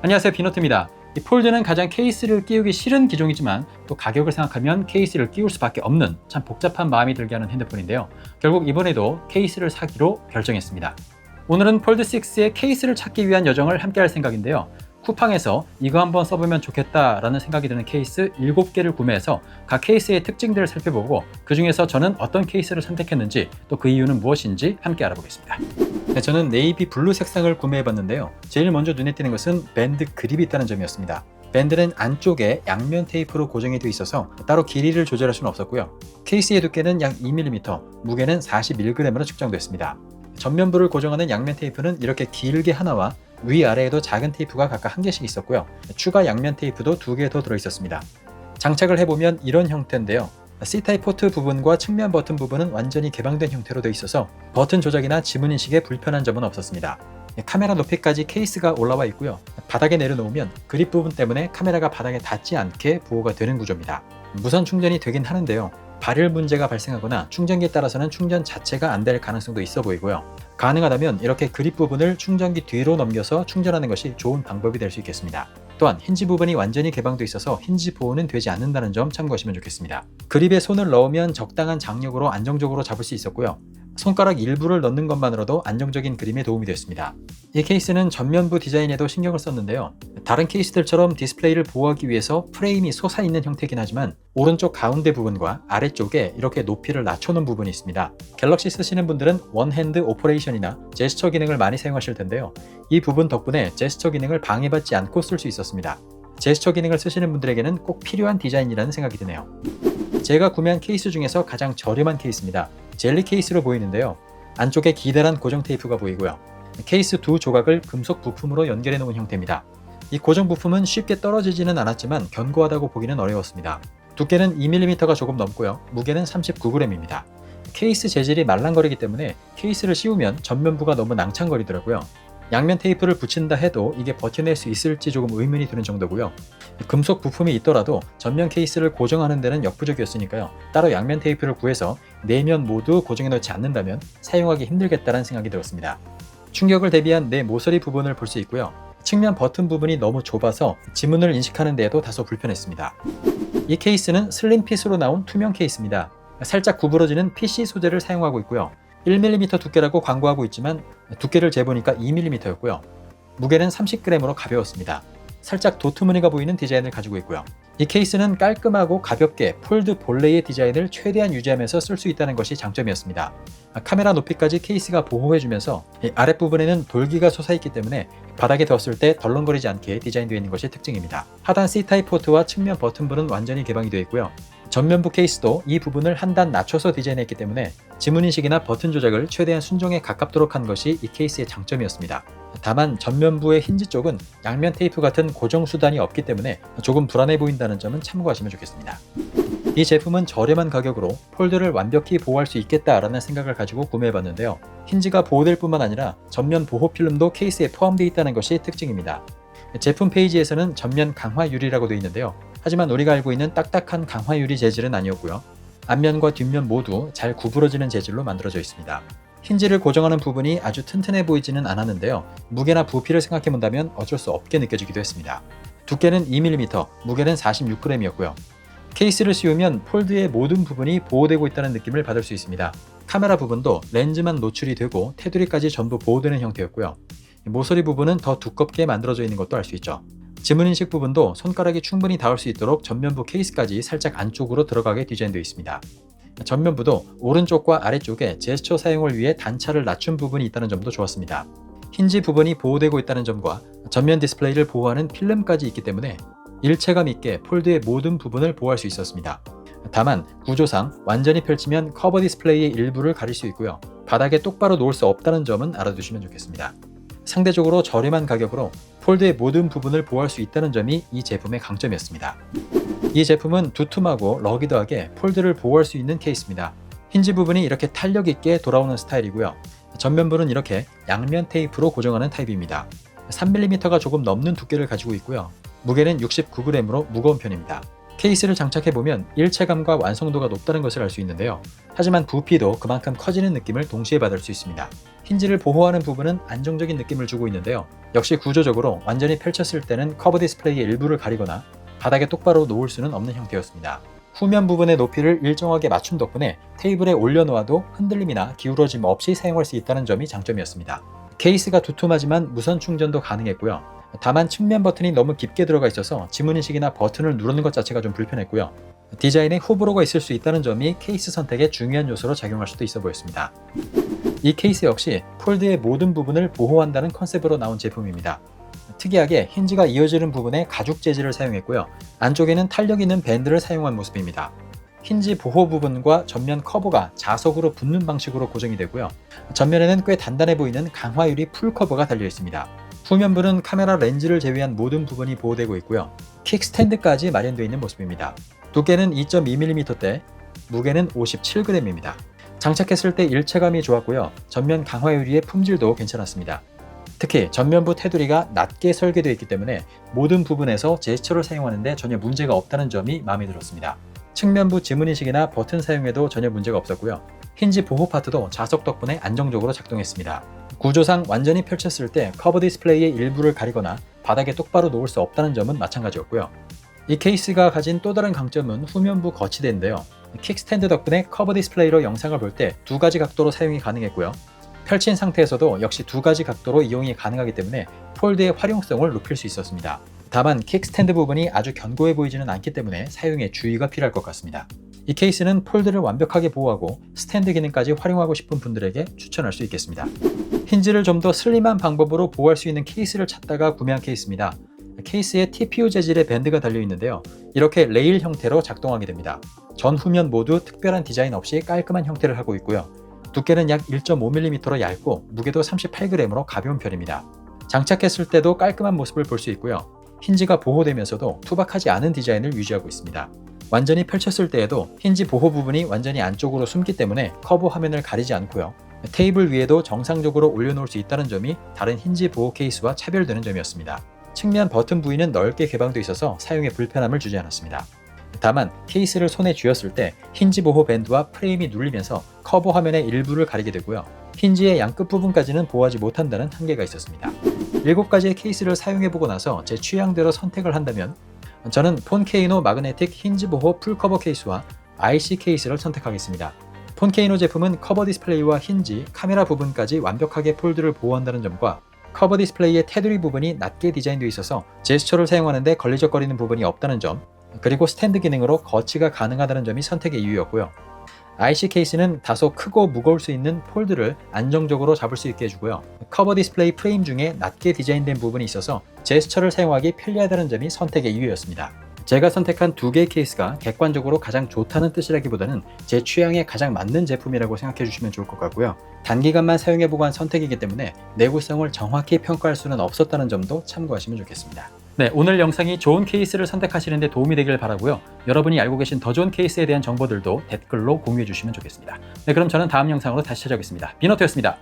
안녕하세요 비노트입니다. 이 폴드는 가장 케이스를 끼우기 싫은 기종이지만 또 가격을 생각하면 케이스를 끼울 수밖에 없는 참 복잡한 마음이 들게 하는 핸드폰인데요. 결국 이번에도 케이스를 사기로 결정했습니다. 오늘은 폴드 6의 케이스를 찾기 위한 여정을 함께 할 생각인데요. 쿠팡에서 이거 한번 써보면 좋겠다라는 생각이 드는 케이스 7개를 구매해서 각 케이스의 특징들을 살펴보고 그 중에서 저는 어떤 케이스를 선택했는지 또 그 이유는 무엇인지 함께 알아보겠습니다. 네, 저는 네이비 블루 색상을 구매해봤는데요. 제일 먼저 눈에 띄는 것은 밴드 그립이 있다는 점이었습니다. 밴드는 안쪽에 양면 테이프로 고정이 되어 있어서 따로 길이를 조절할 수는 없었고요. 케이스의 두께는 약 2mm, 무게는 41g으로 측정됐습니다. 전면부를 고정하는 양면 테이프는 이렇게 길게 하나와 위아래에도 작은 테이프가 각각 한 개씩 있었고요. 추가 양면 테이프도 두 개 더 들어있었습니다. 장착을 해보면 이런 형태인데요. C타입 포트 부분과 측면 버튼 부분은 완전히 개방된 형태로 되어 있어서 버튼 조작이나 지문 인식에 불편한 점은 없었습니다. 카메라 높이까지 케이스가 올라와 있고요. 바닥에 내려놓으면 그립 부분 때문에 카메라가 바닥에 닿지 않게 보호가 되는 구조입니다. 무선 충전이 되긴 하는데요. 발열 문제가 발생하거나 충전기에 따라서는 충전 자체가 안 될 가능성도 있어 보이고요. 가능하다면 이렇게 그립 부분을 충전기 뒤로 넘겨서 충전하는 것이 좋은 방법이 될 수 있겠습니다. 또한 힌지 부분이 완전히 개방되어 있어서 힌지 보호는 되지 않는다는 점 참고하시면 좋겠습니다. 그립에 손을 넣으면 적당한 장력으로 안정적으로 잡을 수 있었고요. 손가락 일부를 넣는 것만으로도 안정적인 그림에 도움이 됐습니다. 이 케이스는 전면부 디자인에도 신경을 썼는데요. 다른 케이스들처럼 디스플레이를 보호하기 위해서 프레임이 솟아있는 형태이긴 하지만 오른쪽 가운데 부분과 아래쪽에 이렇게 높이를 낮춰놓은 부분이 있습니다. 갤럭시 쓰시는 분들은 원핸드 오퍼레이션이나 제스처 기능을 많이 사용하실 텐데요. 이 부분 덕분에 제스처 기능을 방해받지 않고 쓸 수 있었습니다. 제스처 기능을 쓰시는 분들에게는 꼭 필요한 디자인이라는 생각이 드네요. 제가 구매한 케이스 중에서 가장 저렴한 케이스입니다. 젤리 케이스로 보이는데요. 안쪽에 기다란 고정 테이프가 보이고요. 케이스 두 조각을 금속 부품으로 연결해 놓은 형태입니다. 이 고정 부품은 쉽게 떨어지지는 않았지만 견고하다고 보기는 어려웠습니다. 두께는 2mm가 조금 넘고요. 무게는 39g입니다. 케이스 재질이 말랑거리기 때문에 케이스를 씌우면 전면부가 너무 낭창거리더라고요. 양면 테이프를 붙인다 해도 이게 버텨낼 수 있을지 조금 의문이 드는 정도고요. 금속 부품이 있더라도 전면 케이스를 고정하는 데는 역부족이었으니까요. 따로 양면 테이프를 구해서 내면 모두 고정해 놓지 않는다면 사용하기 힘들겠다는 생각이 들었습니다. 충격을 대비한 내 모서리 부분을 볼 수 있고요. 측면 버튼 부분이 너무 좁아서 지문을 인식하는 데에도 다소 불편했습니다. 이 케이스는 슬림핏으로 나온 투명 케이스입니다. 살짝 구부러지는 PC 소재를 사용하고 있고요. 1mm 두께라고 광고하고 있지만 두께를 재보니까 2mm였고요. 무게는 30g으로 가벼웠습니다. 살짝 도트무늬가 보이는 디자인을 가지고 있고요. 이 케이스는 깔끔하고 가볍게 폴드 본래의 디자인을 최대한 유지하면서 쓸 수 있다는 것이 장점이었습니다. 카메라 높이까지 케이스가 보호해주면서 아랫부분에는 돌기가 솟아있기 때문에 바닥에 뒀을 때 덜렁거리지 않게 디자인되어 있는 것이 특징입니다. 하단 C타입 포트와 측면 버튼부는 완전히 개방이 되어 있고요. 전면부 케이스도 이 부분을 한 단 낮춰서 디자인했기 때문에 지문인식이나 버튼 조작을 최대한 순정에 가깝도록 한 것이 이 케이스의 장점이었습니다. 다만 전면부의 힌지 쪽은 양면 테이프 같은 고정 수단이 없기 때문에 조금 불안해 보인다는 점은 참고하시면 좋겠습니다. 이 제품은 저렴한 가격으로 폴드를 완벽히 보호할 수 있겠다라는 생각을 가지고 구매해봤는데요. 힌지가 보호될 뿐만 아니라 전면 보호 필름도 케이스에 포함되어 있다는 것이 특징입니다. 제품 페이지에서는 전면 강화 유리라고 되어 있는데요. 하지만 우리가 알고 있는 딱딱한 강화 유리 재질은 아니었고요. 앞면과 뒷면 모두 잘 구부러지는 재질로 만들어져 있습니다. 힌지를 고정하는 부분이 아주 튼튼해 보이지는 않았는데요. 무게나 부피를 생각해 본다면 어쩔 수 없게 느껴지기도 했습니다. 두께는 2mm, 무게는 46g이었고요. 케이스를 씌우면 폴드의 모든 부분이 보호되고 있다는 느낌을 받을 수 있습니다. 카메라 부분도 렌즈만 노출이 되고 테두리까지 전부 보호되는 형태였고요. 모서리 부분은 더 두껍게 만들어져 있는 것도 알 수 있죠. 지문인식 부분도 손가락이 충분히 닿을 수 있도록 전면부 케이스까지 살짝 안쪽으로 들어가게 디자인되어 있습니다. 전면부도 오른쪽과 아래쪽에 제스처 사용을 위해 단차를 낮춘 부분이 있다는 점도 좋았습니다. 힌지 부분이 보호되고 있다는 점과 전면 디스플레이를 보호하는 필름까지 있기 때문에 일체감 있게 폴드의 모든 부분을 보호할 수 있었습니다. 다만 구조상 완전히 펼치면 커버 디스플레이의 일부를 가릴 수 있고요. 바닥에 똑바로 놓을 수 없다는 점은 알아두시면 좋겠습니다. 상대적으로 저렴한 가격으로 폴드의 모든 부분을 보호할 수 있다는 점이 이 제품의 강점이었습니다. 이 제품은 두툼하고 러기드하게 폴드를 보호할 수 있는 케이스입니다. 힌지 부분이 이렇게 탄력 있게 돌아오는 스타일이고요. 전면부는 이렇게 양면 테이프로 고정하는 타입입니다. 3mm가 조금 넘는 두께를 가지고 있고요. 무게는 69g으로 무거운 편입니다. 케이스를 장착해보면 일체감과 완성도가 높다는 것을 알 수 있는데요. 하지만 부피도 그만큼 커지는 느낌을 동시에 받을 수 있습니다. 힌지를 보호하는 부분은 안정적인 느낌을 주고 있는데요. 역시 구조적으로 완전히 펼쳤을 때는 커버 디스플레이의 일부를 가리거나 바닥에 똑바로 놓을 수는 없는 형태였습니다. 후면 부분의 높이를 일정하게 맞춘 덕분에 테이블에 올려놓아도 흔들림이나 기울어짐 없이 사용할 수 있다는 점이 장점이었습니다. 케이스가 두툼하지만 무선 충전도 가능했고요. 다만 측면 버튼이 너무 깊게 들어가 있어서 지문인식이나 버튼을 누르는 것 자체가 좀 불편했고요. 디자인에 호불호가 있을 수 있다는 점이 케이스 선택의 중요한 요소로 작용할 수도 있어 보였습니다. 이 케이스 역시 폴드의 모든 부분을 보호한다는 컨셉으로 나온 제품입니다. 특이하게 힌지가 이어지는 부분에 가죽 재질을 사용했고요. 안쪽에는 탄력 있는 밴드를 사용한 모습입니다. 힌지 보호 부분과 전면 커버가 자석으로 붙는 방식으로 고정이 되고요. 전면에는 꽤 단단해 보이는 강화유리 풀 커버가 달려 있습니다. 후면부는 카메라 렌즈를 제외한 모든 부분이 보호되고 있고요. 킥 스탠드까지 마련되어 있는 모습입니다. 두께는 2.2mm대, 무게는 57g입니다. 장착했을 때 일체감이 좋았고요. 전면 강화 유리의 품질도 괜찮았습니다. 특히 전면부 테두리가 낮게 설계되어 있기 때문에 모든 부분에서 제스처를 사용하는데 전혀 문제가 없다는 점이 마음에 들었습니다. 측면부 지문인식이나 버튼 사용에도 전혀 문제가 없었고요. 힌지 보호 파트도 자석 덕분에 안정적으로 작동했습니다. 구조상 완전히 펼쳤을 때 커버 디스플레이의 일부를 가리거나 바닥에 똑바로 놓을 수 없다는 점은 마찬가지였고요. 이 케이스가 가진 또 다른 강점은 후면부 거치대인데요. 킥스탠드 덕분에 커버 디스플레이로 영상을 볼 때 두 가지 각도로 사용이 가능했고요. 펼친 상태에서도 역시 두 가지 각도로 이용이 가능하기 때문에 폴드의 활용성을 높일 수 있었습니다. 다만 킥스탠드 부분이 아주 견고해 보이지는 않기 때문에 사용에 주의가 필요할 것 같습니다. 이 케이스는 폴드를 완벽하게 보호하고 스탠드 기능까지 활용하고 싶은 분들에게 추천할 수 있겠습니다. 힌지를 좀 더 슬림한 방법으로 보호할 수 있는 케이스를 찾다가 구매한 케이스입니다. 케이스에 TPU 재질의 밴드가 달려 있는데요. 이렇게 레일 형태로 작동하게 됩니다. 전 후면 모두 특별한 디자인 없이 깔끔한 형태를 하고 있고요. 두께는 약 1.5mm로 얇고 무게도 38g으로 가벼운 편입니다. 장착했을 때도 깔끔한 모습을 볼 수 있고요. 힌지가 보호되면서도 투박하지 않은 디자인을 유지하고 있습니다. 완전히 펼쳤을 때에도 힌지 보호 부분이 완전히 안쪽으로 숨기 때문에 커브 화면을 가리지 않고요. 테이블 위에도 정상적으로 올려놓을 수 있다는 점이 다른 힌지 보호 케이스와 차별되는 점이었습니다. 측면 버튼 부위는 넓게 개방되어 있어서 사용에 불편함을 주지 않았습니다. 다만 케이스를 손에 쥐었을 때 힌지 보호 밴드와 프레임이 눌리면서 커버 화면의 일부를 가리게 되고요. 힌지의 양 끝 부분까지는 보호하지 못한다는 한계가 있었습니다. 7가지의 케이스를 사용해보고 나서 제 취향대로 선택을 한다면 저는 폰케이노 마그네틱 힌지 보호 풀커버 케이스와 IC 케이스를 선택하겠습니다. 폰케이노 제품은 커버 디스플레이와 힌지, 카메라 부분까지 완벽하게 폴드를 보호한다는 점과 커버 디스플레이의 테두리 부분이 낮게 디자인되어 있어서 제스처를 사용하는데 걸리적거리는 부분이 없다는 점, 그리고 스탠드 기능으로 거치가 가능하다는 점이 선택의 이유였고요. IC 케이스는 다소 크고 무거울 수 있는 폴드를 안정적으로 잡을 수 있게 해주고요. 커버 디스플레이 프레임 중에 낮게 디자인된 부분이 있어서 제스처를 사용하기 편리하다는 점이 선택의 이유였습니다. 제가 선택한 두 개의 케이스가 객관적으로 가장 좋다는 뜻이라기보다는 제 취향에 가장 맞는 제품이라고 생각해 주시면 좋을 것 같고요. 단기간만 사용해보고 한 선택이기 때문에 내구성을 정확히 평가할 수는 없었다는 점도 참고하시면 좋겠습니다. 네, 오늘 영상이 좋은 케이스를 선택하시는 데 도움이 되길 바라고요. 여러분이 알고 계신 더 좋은 케이스에 대한 정보들도 댓글로 공유해 주시면 좋겠습니다. 네, 그럼 저는 다음 영상으로 다시 찾아오겠습니다. 비너트였습니다.